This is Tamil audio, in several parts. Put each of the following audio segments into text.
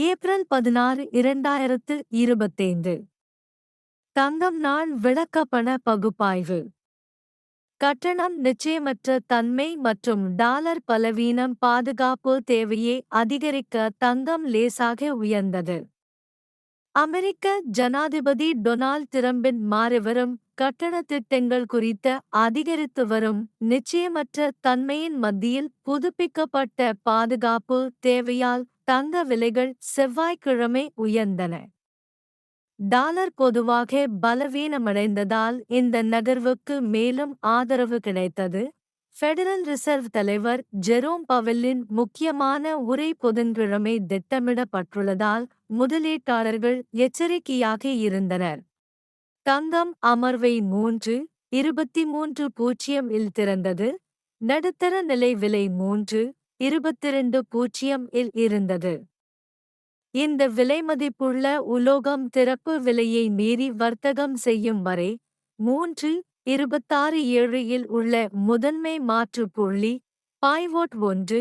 ஏப்ரல் பதினாறு இரண்டாயிரத்து இருபத்தைந்து. தங்கம் நாள் விளக்கப்பண பகுப்பாய்வு. கட்டணம் நிச்சயமற்ற தன்மை மற்றும் டாலர் பலவீனம் பாதுகாப்பு தேவையை அதிகரிக்க தங்கம் லேசாக உயர்ந்தது. அமெரிக்க ஜனாதிபதி டொனால்ட் டிரம்பின் மாறிவரும் கட்டண திட்டங்கள் குறித்த அதிகரித்து வரும் நிச்சயமற்ற தன்மையின் மத்தியில் புதுப்பிக்கப்பட்ட பாதுகாப்பு தேவையால் தங்க விலைகள் செவ்வாய்க்கிழமை உயர்ந்தன. டாலர் பொதுவாக பலவீனமடைந்ததால் இந்த நகர்வுக்கு மேலும் ஆதரவு கிடைத்தது. ஃபெடரல் ரிசர்வ் தலைவர் ஜெரோம் பவெல்லின் முக்கியமான உரை புதன்கிழமை திட்டமிடப்பட்டுள்ளதால் முதலீட்டாளர்கள் எச்சரிக்கையாக இருந்தனர். தங்கம் அமர்வை மூன்று இருபத்தி மூன்று பூஜ்ஜியம் இல் திறந்தது. நடுத்தர நிலை விலை மூன்று இருபத்திரண்டு பூஜ்ஜியம் இல் இருந்தது. இந்த விலைமதிப்புள்ள உலோகம் திறப்பு விலையை மீறி வர்த்தகம் செய்யும் வரை மூன்று இருபத்தாறு ஏழு இல் உள்ள முதன்மை மாற்று புள்ளி பாய்வோட் ஒன்று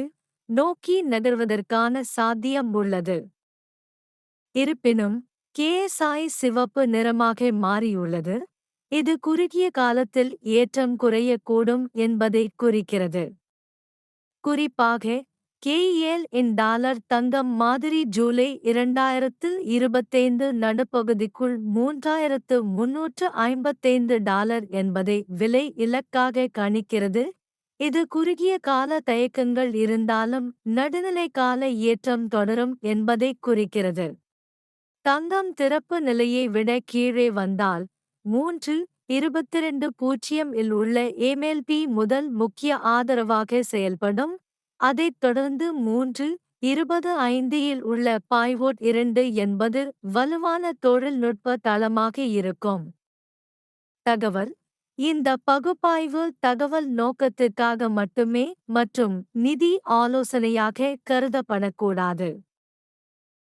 நோக்கி நகர்வதற்கான சாத்தியம் உள்ளது. இருப்பினும் கேஎஸ்ஐ சிவப்பு நிறமாக மாறியுள்ளது. இது குறுகிய காலத்தில் ஏற்றம் குறையக்கூடும் என்பதை குறிக்கிறது. குறிப்பாக கேஎல் இன் டாலர் தங்கம் மாதிரி ஜூலை இரண்டாயிரத்து இருபத்தைந்து நடுப்பகுதிக்குள் மூன்றாயிரத்து முன்னூற்று ஐம்பத்தைந்து டாலர் என்பதை விலை இலக்காக கணிக்கிறது. இது குறுகிய கால தயக்கங்கள் இருந்தாலும் நடுநிலை கால ஏற்றம் தொடரும் என்பதை குறிக்கிறது. தங்கம் திறப்பு நிலையை விட கீழே வந்தால் மூன்று இருபத்திரண்டு பூஜ்ஜியம் இல் உள்ள எம்எல்பி முதல் முக்கிய ஆதரவாக செயல்படும். அதைத் தொடர்ந்து மூன்று இருபது ஐந்து இல் உள்ள பாய்வோட் இரண்டு என்பது வலுவான தொழில்நுட்ப தளமாக இருக்கும். தகவல் இந்த பகுப்பாய்வு தகவல் நோக்கத்திற்காக மட்டுமே மற்றும் நிதி ஆலோசனையாக கருதப்படக்கூடாது.